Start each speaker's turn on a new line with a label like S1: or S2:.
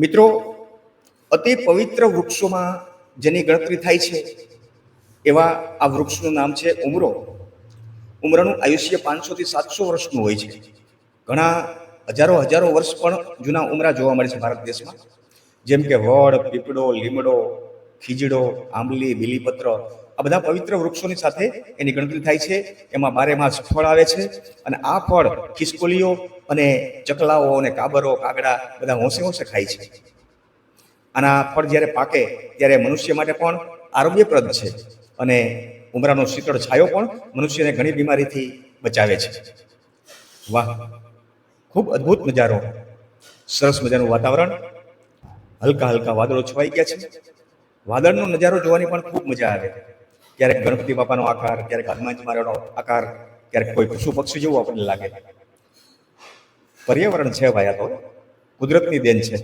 S1: મિત્રો, અતિ પવિત્ર વૃક્ષોમાં જેની ગણતરી થાય છે, એવા આ વૃક્ષનું નામ છે ઉમરો. ઉમરાનું આયુષ્ય પાંચસોથી સાતસો વર્ષનું હોય છે. ઘણા હજારો હજારો વર્ષ પણ જૂના ઉમરા જોવા મળે છે ભારત દેશમાં. જેમ કે વડ, પીપળો, લીમડો, ખીજડો, આંબલી, બીલીપત્ર, આ બધા પવિત્ર વૃક્ષોની સાથે એની ગણતરી થાય છે. એમાં બારે માસ ફળ આવે છે અને આ ફળ ખિસકોલીઓ અને ચકલાઓ અને કાબરો, કાગડા બધા હોંશે હોંશે ખાય છે. આના ફળ જ્યારે પાકે ત્યારે મનુષ્ય માટે પણ આરોગ્યપ્રદ છે અને ઉમરાનો શીતળ છાયો પણ મનુષ્યને ઘણી બીમારીથી બચાવે છે. વાહ, ખૂબ અદ્ભુત નજારો. સરસ મજાનું વાતાવરણ. હલકા હલકા વાદળો છવાઈ ગયા છે. વાદળનો નજારો જોવાની પણ ખૂબ મજા આવે. ક્યારેક ગણપતિ બાપાનો આકાર, ક્યારેક હનુમાનજી મહારાજનો આકાર, ક્યારેક કોઈ પશુ પક્ષી જેવું આપણને લાગે. પર્યાવરણ છે ભાઈ આ તો. કુદરતની દેન છે.